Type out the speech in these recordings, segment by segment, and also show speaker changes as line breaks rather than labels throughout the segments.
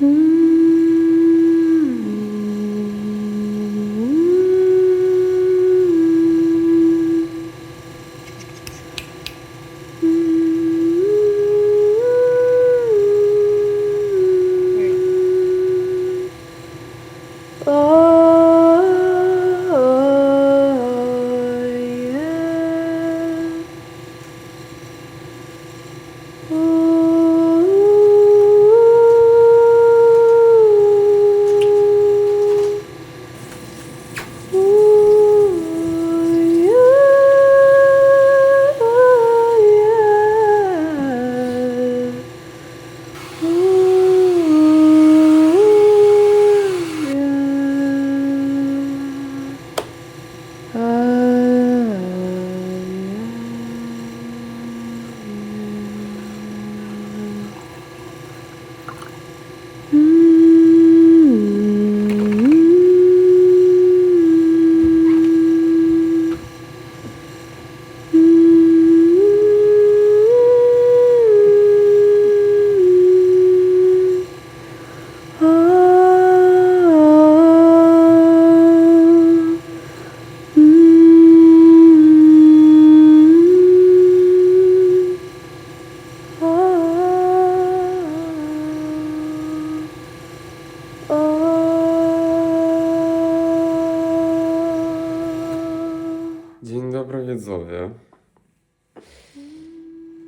Dzień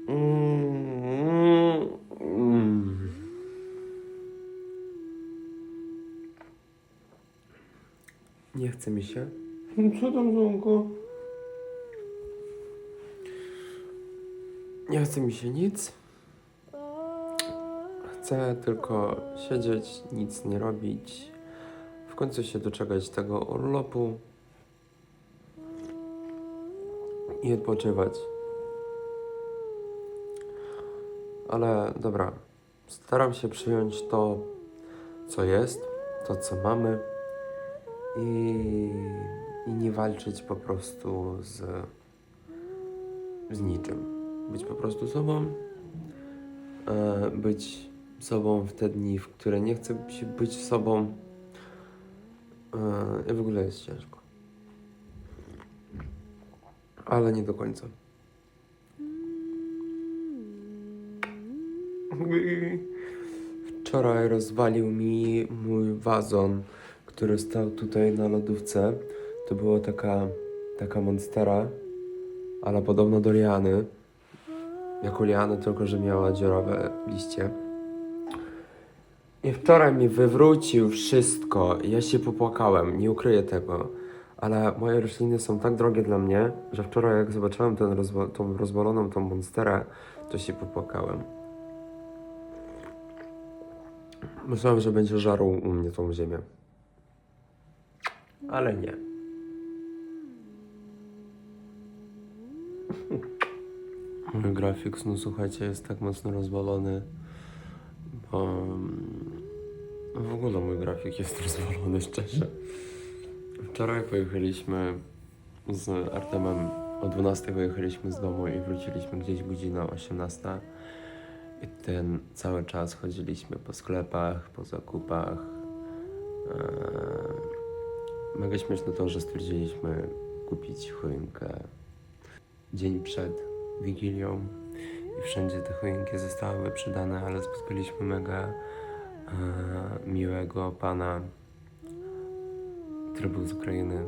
Mm, mm. Nie chce mi się. Co tam, żonko? Nie chce mi się nic. Chcę tylko siedzieć, nic nie robić. W końcu się doczekać tego urlopu i odpoczywać. Ale dobra, staram się przyjąć to, co jest, to, co mamy i, i nie walczyć po prostu z, z niczym. Być po prostu sobą, e, być sobą w te dni, w które nie chcę być sobą. E, I w ogóle jest ciężko ale nie do końca. Wczoraj rozwalił mi mój wazon, który stał tutaj na lodówce. To była taka, taka monstera, ale podobno do liany. Jak liany, tylko że miała dziurawe liście. I wczoraj mi wywrócił wszystko. Ja się popłakałem, nie ukryję tego. Ale moje rośliny są tak drogie dla mnie, że wczoraj jak zobaczyłem ten rozwa- tą rozwaloną tą monsterę, to się popłakałem. Myślałem, że będzie żarł u mnie tą ziemię. Ale nie. Mój grafik, no słuchajcie, jest tak mocno rozwalony, bo mm, w ogóle mój grafik jest rozwalony, szczerze. Wczoraj pojechaliśmy z Artemem o 12 wyjechaliśmy z domu i wróciliśmy gdzieś godzina 18. I ten cały czas chodziliśmy po sklepach, po zakupach. Eee, mega śmieszne to, że stwierdziliśmy kupić choinkę dzień przed Wigilią i wszędzie te choinki zostały wyprzedane, ale spotkaliśmy mega e, miłego pana, który był z Ukrainy,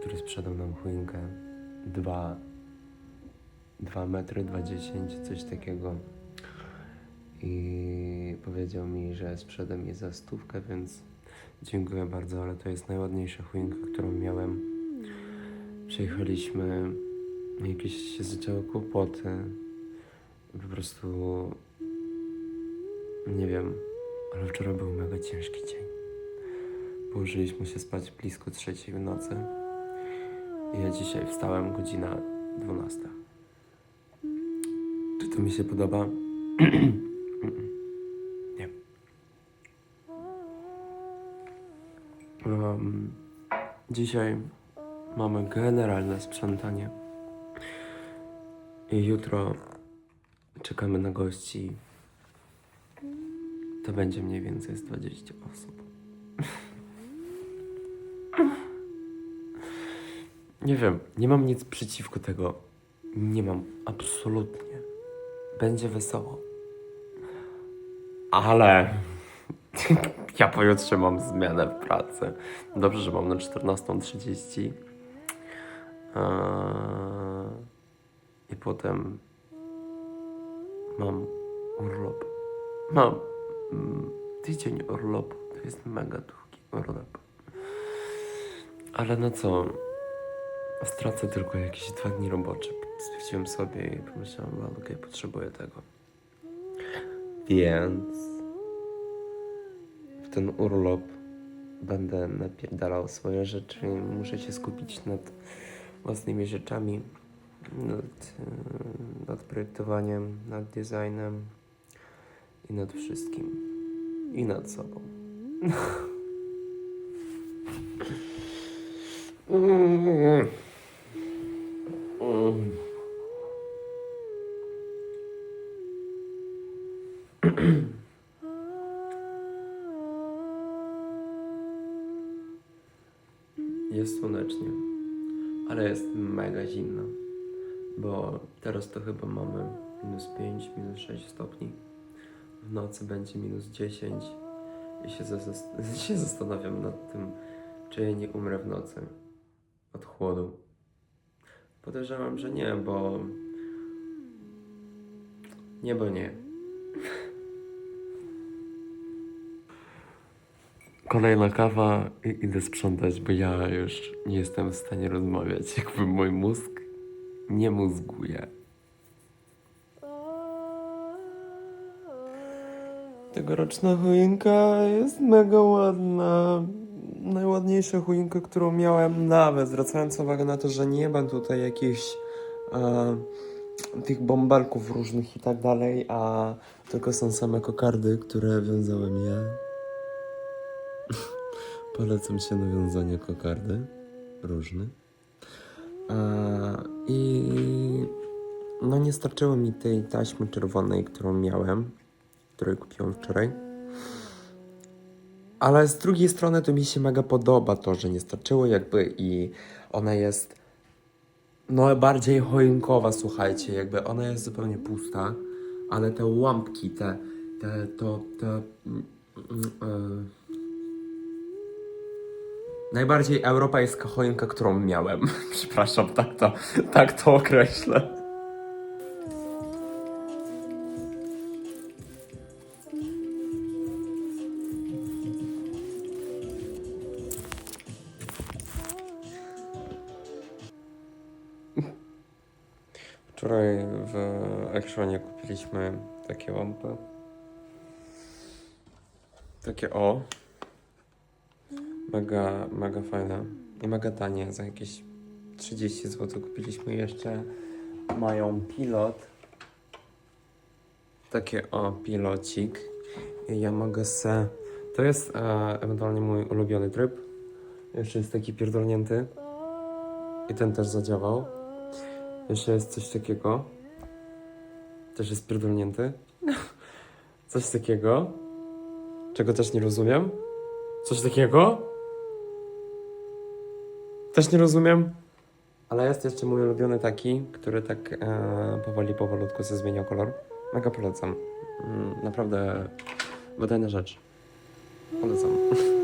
który sprzedał nam choinkę 2 2 metry, 2,10, coś takiego. I powiedział mi, że sprzeda mi za stówkę, więc dziękuję bardzo, ale to jest najładniejsza choinka, którą miałem. Przyjechaliśmy, jakieś się zaczęły kłopoty. Po prostu nie wiem, ale wczoraj był mega ciężki dzień. Położyliśmy się spać blisko trzeciej w nocy. Ja dzisiaj wstałem godzina 12. Czy to mi się podoba? Nie. Um, dzisiaj mamy generalne sprzątanie. I jutro czekamy na gości. To będzie mniej więcej z 20 osób. Nie wiem, nie mam nic przeciwko tego. Nie mam, absolutnie. Będzie wesoło. Ale ja pojutrze mam zmianę w pracy. Dobrze, że mam na 14.30. Eee, I potem mam urlop. Mam mm, tydzień urlopu. To jest mega długi urlop. Ale no co? Stracę tylko jakieś dwa dni robocze. Stwierdziłem sobie i pomyślałem, well, okej, potrzebuję tego. Więc w ten urlop będę napierdalał swoje rzeczy muszę się skupić nad własnymi rzeczami, nad, e, nad projektowaniem, nad designem i nad wszystkim. I nad sobą. Jest słonecznie, ale jest mega zimno, bo teraz to chyba mamy minus 5, minus 6 stopni. W nocy będzie minus 10 i się, się zastanawiam nad tym, czy ja nie umrę w nocy od chłodu. Podejrzewam, że nie, bo... Nie, bo nie. Kolejna kawa i idę sprzątać, bo ja już nie jestem w stanie rozmawiać. Jakby mój mózg nie mózguje. Tegoroczna choinka jest mega ładna. Najładniejsza choinka, którą miałem nawet, zwracając uwagę na to, że nie ma tutaj jakichś e, tych bąbelków różnych i tak dalej, a tylko są same kokardy, które wiązałem ja. Polecam się na wiązanie kokardy różne. A, I no nie starczyło mi tej taśmy czerwonej, którą miałem, której kupiłem wczoraj. Ale z drugiej strony to mi się mega podoba to, że nie starczyło jakby i ona jest no bardziej choinkowa, słuchajcie, jakby ona jest zupełnie pusta, ale te lampki, te, te, to, te, mm, mm, e, Najbardziej europejska choinka, którą miałem. Przepraszam, tak to, tak to określę. Wczoraj w Actionie kupiliśmy takie lampy. Takie o. Mega, mega fajne i mega tanie. Za jakieś 30 zł kupiliśmy jeszcze. Mają pilot. Takie o, pilocik. I ja mogę se... To jest e, ewentualnie mój ulubiony tryb. Jeszcze jest taki pierdolnięty. I ten też zadziałał. Jeszcze jest coś takiego. Też jest pierdolnięty. Coś takiego. Czego też nie rozumiem. Coś takiego? Też nie rozumiem. Ale jest jeszcze mój ulubiony taki, który tak e, powoli, powolutku się zmienia kolor. Mega polecam. Mm, naprawdę wydajna rzecz. Polecam.